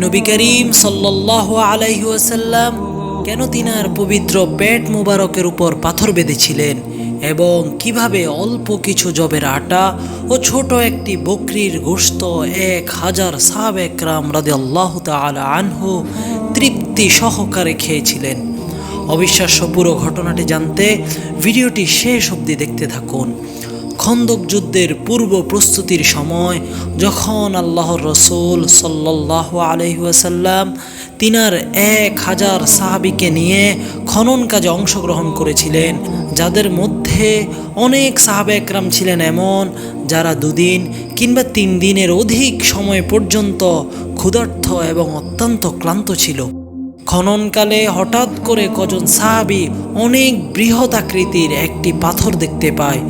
নবী করিম সাল্লাহ আলাইহাসাল্লাম কেন তিনার পবিত্র পেট মুবারকের উপর পাথর বেঁধেছিলেন এবং কীভাবে অল্প কিছু জবের আটা ও ছোট একটি বকরির গোশত এক হাজার সাহাব একরাম রাদে আল্লাহ আনহু তৃপ্তি সহকারে খেয়েছিলেন? অবিশ্বাস্য পুরো ঘটনাটি জানতে ভিডিওটি শেষ অবধি দেখতে থাকুন। খন্দক যুদ্ধের পূর্ব প্রস্তুতির সময় যখন আল্লাহর রসুল সাল্লাহ আলহিহাসাল্লাম তিনার এক হাজার সাহাবিকে নিয়ে খনন কাজে অংশগ্রহণ করেছিলেন, যাদের মধ্যে অনেক সাহাবে একরাম ছিলেন এমন যারা দুদিন কিংবা তিন দিনের অধিক সময় পর্যন্ত ক্ষুধার্থ এবং অত্যন্ত ক্লান্ত ছিল। খননকালে হঠাৎ করে কজন সাহাবি অনেক বৃহৎ আকৃতির একটি পাথর দেখতে পায়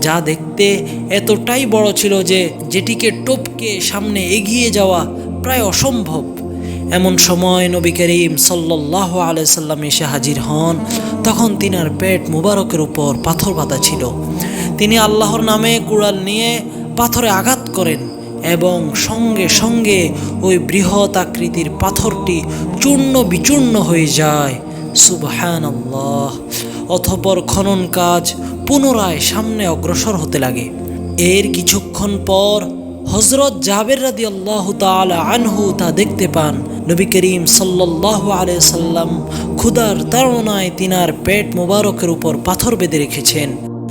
যা দেখতে এতটাই বড় ছিল যে যেটিকে টপকে সামনে এগিয়ে যাওয়া প্রায় অসম্ভব। এমন সময় নবী করিম সাল্লাহ আলাইসাল্লাম এসে হাজির হন। তখন তিনার পেট মুবারকের উপর পাথর বাঁধা ছিল। তিনি আল্লাহর নামে কুড়াল নিয়ে পাথরে আঘাত করেন এবং সঙ্গে সঙ্গে ওই বৃহৎ আকৃতির পাথরটি চূর্ণ বিচূর্ণ হয়ে যায়। সুবহান অথপর খনন কাজ পুনরায় সামনে অগ্রসর হতে লাগে। এর কিছুক্ষণ পর হজরত জাবের রাদি আল্লাহ আনহু তা দেখতে পান। নবী করিম সাল্লাহ সাল্লাম ক্ষুদার তাড়নায় তিনার পেট মোবারকের উপর পাথর বেঁধে রেখেছেন।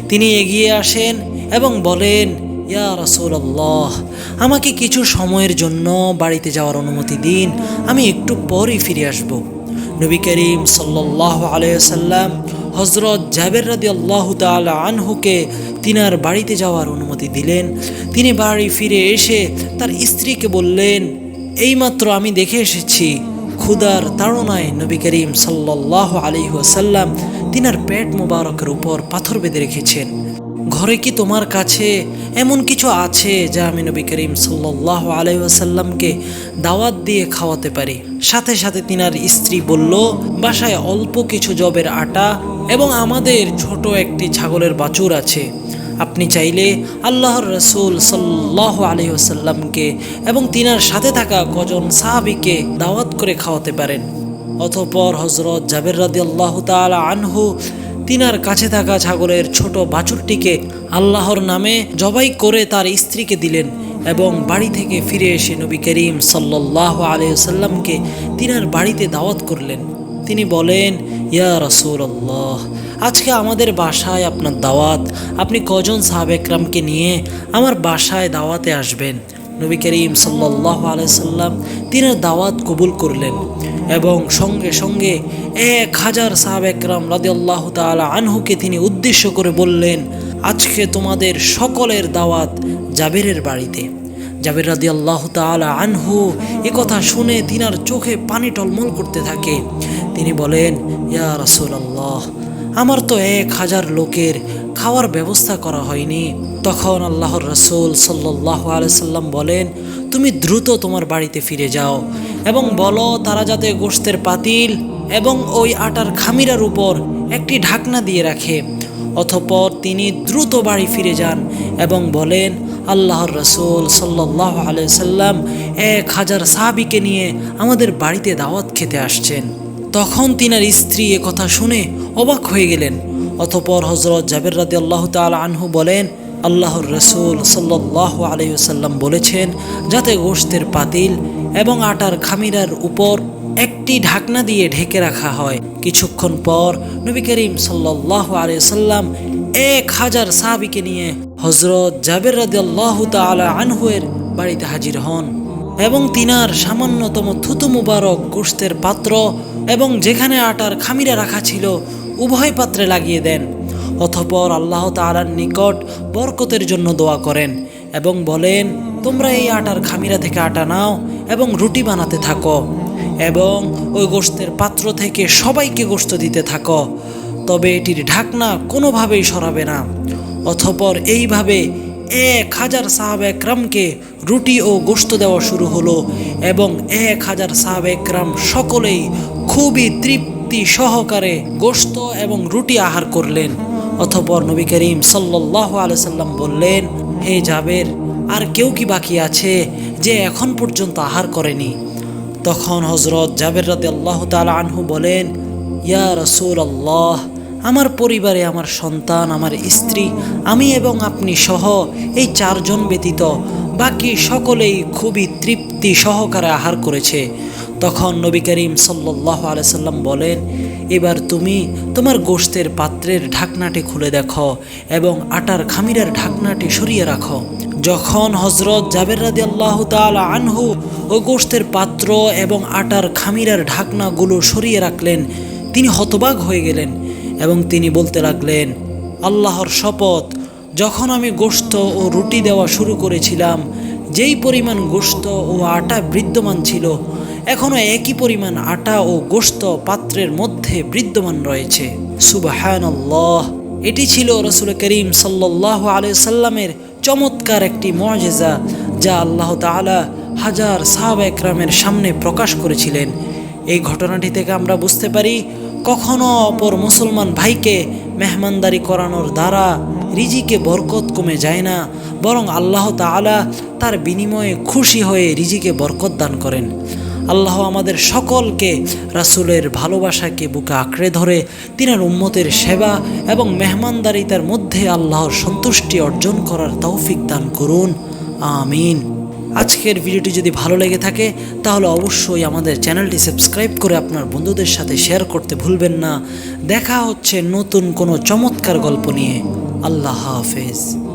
তিনি এগিয়ে আসেন এবং বলেন, ইয়া রাসূলুল্লাহ, আমাকে কিছু সময়ের জন্য বাড়িতে যাওয়ার অনুমতি দিন, আমি একটু পরই ফিরে আসব। নবী করিম সাল্লাহ আলাইসাল্লাম হজরত জাবের রাদি আল্লাহ তালা আনহুকে তিনার বাড়িতে যাওয়ার অনুমতি দিলেন। তিনি বাড়ি ফিরে এসে তার স্ত্রীকে বললেন, এইমাত্র আমি দেখে এসেছি ক্ষুদার তাড়নায় নবী করিম সাল্লাহ আলিহাসাল্লাম তিনার পেট মোবারকের উপর পাথর বেঁধে রেখেছেন। ঘরে কি তোমার কাছে এমন কিছু আছে যা আমি নবী করিম সাল্লাহ আলাইসাল্লামকে দাওয়াত দিয়ে খাওয়াতে পারি? সাথে সাথে তিনার স্ত্রী বলল, বাসায় অল্প কিছু জবের আটা এবং আমাদের ছোট একটি ছাগলের বাছুর আছে। আপনি চাইলে আল্লাহর রসুল সাল্লাহ আলহিহাসাল্লামকে এবং তিনার সাথে থাকা কজন সাহাবিকে দাওয়াত করে খাওয়াতে পারেন। অতপর হজরত জাবের রাদি আল্লাহ তালা আনহু তিনার কাছে থাকা ছাগলের ছোট বাছুরটিকে আল্লাহর নামে জবাই করে তার স্ত্রীকে দিলেন এবং বাড়ি থেকে ফিরে এসে নবী করিম সাল্লাহ আলিয়াল্লামকে তিনার বাড়িতে দাওয়াত করলেন। তিনি বলেন, ইয়া রসুল্লাহ আজকে আমাদের বাসায় আপনার দাওয়াত। আপনি কজন সাহাবেকরামকে নিয়ে আমার বাসায় দাওয়াতে আসবেন। নবী করিম সাল্লাহ আলাইসাল্লাম তিনি দাওয়াত কবুল করলেন এবং সঙ্গে সঙ্গে এক হাজার সাহাব একরাম রাদি আল্লাহ তালা আনহুকে তিনি উদ্দেশ্য করে বললেন, আজকে তোমাদের সকলের দাওয়াত জাবেরের বাড়িতে। জাবের রাদি আল্লাহ তালা আনহু এ কথা শুনে তিনার চোখে পানি টলমল করতে থাকে। তিনি বলেন, ইয়া রাসুল আল্লাহ আমার তো এক হাজার লোকের খাওয়ার ব্যবস্থা করা হয়নি। তখন আল্লাহর রসুল সাল্লাহ আলাইসাল্লাম বলেন, তুমি দ্রুত তোমার বাড়িতে ফিরে যাও এবং বলো, তারা যাতে গোস্তের পাতিল এবং ওই আটার খামিরার উপর একটি ঢাকনা দিয়ে রাখে। অথপর তিনি দ্রুত বাড়ি ফিরে যান এবং বলেন, আল্লাহর রসুল সাল্লাহ আলাইসাল্লাম এক হাজার সাহাবিকে নিয়ে আমাদের বাড়িতে দাওয়াত খেতে আসছেন। তখন তিনার স্ত্রী কথা শুনে অবাক হয়ে গেলেন। অতপর হজরত জাবের রাদি আল্লাহ তাল আনহু বলেন আল্লাহর রসুল সাল্লাহ আলহিসাল্লাম বলেছেন, যাতে গোশতের পাতিল এবং আটার খামিরার উপর একটি ঢাকনা দিয়ে ঢেকে রাখা হয়। কিছুক্ষণ পর নবী করিম সাল্লাহ আলিয়াল্লাম এক হাজার সাহাবিকে নিয়ে হজরত জাবের রাদি আল্লাহ তালা আনহুয়ের বাড়িতে হাজির হন এবং তিনার সামান্যতম থুতু মুবারক গোস্তের পাত্র এবং যেখানে আটার খামিরা রাখা ছিল, উভয় পাত্রে লাগিয়ে দেন। অথপর আল্লাহ তালার নিকট বরকতের জন্য দোয়া করেন এবং বলেন, তোমরা এই আটার খামিরা থেকে আটা নাও এবং রুটি বানাতে থাকো এবং ওই গোস্তের পাত্র থেকে সবাইকে গোস্ত দিতে থাকো। তবে এটির ঢাকনা কোনোভাবেই সরাবে না। অথপর এইভাবে এক হাজার সাহাব একরামকে রুটি ও গোস্ত দেওয়া শুরু হলো এবং এক হাজার সাহাব একরাম সকলেই খুবই তৃপ্তি সহকারে গোস্ত এবং রুটি আহার করলেন। অথপর নবী করিম সাল্লাহ আলসাল্লাম বললেন, হে জাবের, আর কেউ কি বাকি আছে যে এখন পর্যন্ত আহার করেনি? তখন হজরত জাবের রাতে আল্লাহ তালা আনহু বলেন, ইয়া রসুল আল্লাহ আমার পরিবারে আমার সন্তান, আমার স্ত্রী, আমি এবং আপনি সহ এই চারজন ব্যতীত বাকি সকলেই খুবই তৃপ্তি সহকারে আহার করেছে। তখন নবী করিম সাল্লাহ আলাইসাল্লাম বলেন, এবার তুমি তোমার গোশতের পাত্রের ঢাকনাটি খুলে দেখো এবং আটার খামিরার ঢাকনাটি সরিয়ে রাখো। যখন হজরত জাবের রাদি আল্লাহ আনহু ও গোশতের পাত্র এবং আটার খামিরার ঢাকনাগুলো সরিয়ে রাখলেন, তিনি হতবাক হয়ে গেলেন এবং তিনি বলতে লাগলেন, আল্লাহর শপথ, যখন আমি গোশত ও রুটি দেওয়া শুরু করেছিলাম, যেই পরিমাণ গোশত ও আটা বিদ্যমান ছিল এখনও একই পরিমাণ আটা ও গোশত পাত্রের মধ্যে বিদ্যমান রয়েছে। সুবাহান এটি ছিল রসুল করিম সাল্লাহ আলাইসাল্লামের চমৎকার একটি মজেজা যা আল্লাহ তালা হাজার সাহাব একরামের সামনে প্রকাশ করেছিলেন। এই ঘটনাটি থেকে আমরা বুঝতে পারি, কখনো অপর মুসলমান ভাইকে মেহমানদারি করানোর দ্বারা রিজিকে বরকত কমে যায় না, বরং আল্লাহ তাআলা তার বিনিময়ে খুশি হয়ে রিজিকে বরকত দান করেন। আল্লাহ আমাদের সকলকে রাসূলের ভালোবাসাকে বুকে আঁকড়ে ধরে, তিনার উম্মতের সেবা এবং মেহমানদারিতার মধ্যে আল্লাহর সন্তুষ্টি অর্জন করার তৌফিক দান করুন। আমিন। আজকের ভিডিওটি যদি ভালো লেগে থাকে, তাহলে অবশ্যই আমাদের চ্যানেলটি সাবস্ক্রাইব করে আপনার বন্ধুদের সাথে শেয়ার করতে ভুলবেন না। দেখা হচ্ছে নতুন কোনো চমৎকার গল্প নিয়ে। আল্লাহ হাফেজ।